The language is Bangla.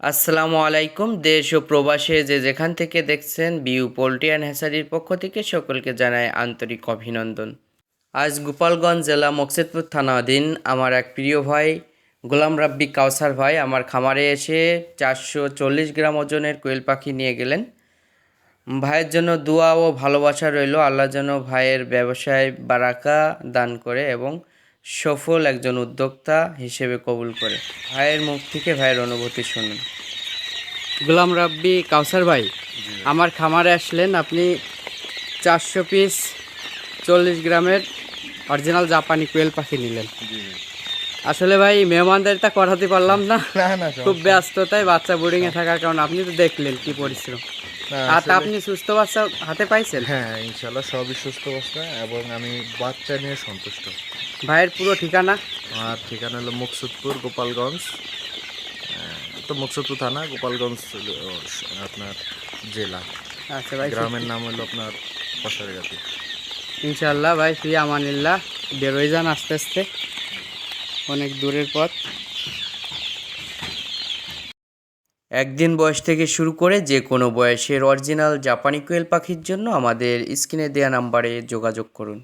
আসসালামু আলাইকুম, দেশ ও প্রবাসে যে যেখান থেকে দেখছেন বিউ পোল্ট্রি অ্যান্ড হ্যাসারির পক্ষ থেকে সকলকে জানায় আন্তরিক অভিনন্দন। আজ গোপালগঞ্জ জেলা মকসেদপুর থানাধীন আমার এক প্রিয় ভাই গোলাম রাব্বি কাউসার ভাই আমার খামারে এসে চারশো চল্লিশ গ্রাম ওজনের কোয়েল পাখি নিয়ে গেলেন। ভাইয়ের জন্য দোয়া ও ভালোবাসা রইল, আল্লাহ যেন ভাইয়ের ব্যবসায় বারাকা দান করে এবং সফল একজন উদ্যোক্তা হিসেবে কবুল করে। ভাইয়ের মুখ থেকে ভাইয়ের অনুভূতি শুনুন। গোলাম রাব্বি কাউসার ভাই আমার খামারে আসলেন আপনি চারশো পিস চল্লিশ গ্রামের অরিজিনাল জাপানি কোয়েল পাখি নিলেন। আসলে ভাই মেহমানদারিটা করাতে পারলাম না। খুব ব্যস্ততায় বাচ্চা বোর্ডিং এ থাকার কারণে আপনি তো দেখলেন কি পরিশ্রম। আর আসলে- আপনি সুস্থ বাচ্চা হাতে পাইছেন? হ্যাঁ ইনশাল্লাহ সবই সুস্থ অবস্থা এবং আমি বাচ্চা নিয়ে সন্তুষ্ট। ভাইয়ের পুরো ঠিকানা? আমার ঠিকানা হলো মুকসুদপুর গোপালগঞ্জ। তো মুকসুদপুর থানা গোপালগঞ্জ আপনার জেলা। আচ্ছা ভাই গ্রামের নাম হলো আপনার পশারগাতি। ইনশাল্লাহ ভাই ফি আমানিল্লাহ বেরোয় যান আস্তে আস্তে। অনেক দূরের পথ। একদিন বয়স থেকে শুরু করে যে কোনো বয়সের অরিজিনাল জাপানি কোয়েল পাখির জন্য আমাদের স্ক্রিনে দেওয়া নাম্বারে যোগাযোগ করুন।